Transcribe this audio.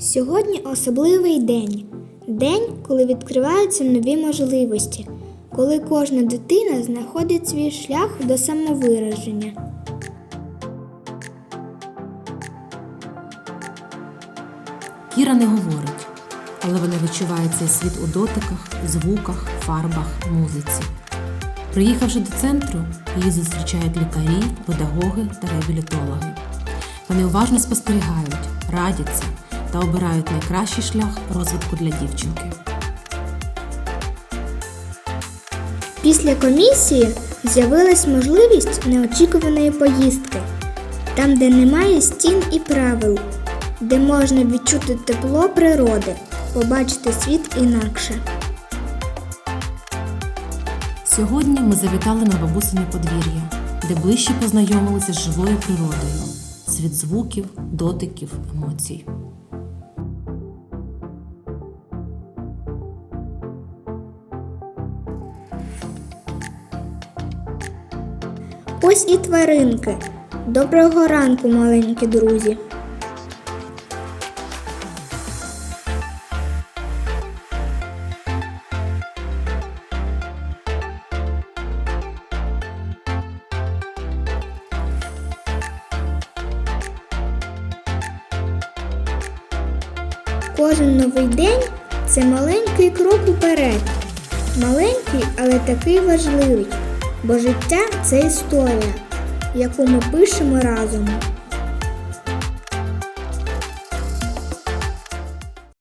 Сьогодні особливий день. День, коли відкриваються нові можливості, коли кожна дитина знаходить свій шлях до самовираження. Кіра не говорить, але вона відчуває цей світ у дотиках, звуках, фарбах, музиці. Приїхавши до центру, її зустрічають лікарі, педагоги та реабілітологи. Вони уважно спостерігають, радяться та обирають найкращий шлях розвитку для дівчинки. Після комісії з'явилась можливість неочікуваної поїздки, там, де немає стін і правил, де можна відчути тепло природи, побачити світ інакше. Сьогодні ми завітали на бабусине подвір'я, де ближче познайомилися з живою природою, світ звуків, дотиків, емоцій. Ось і тваринки. Доброго ранку, маленькі друзі. Кожен новий день це маленький крок уперед. Маленький, але такий важливий, бо життя це історія, яку ми пишемо разом.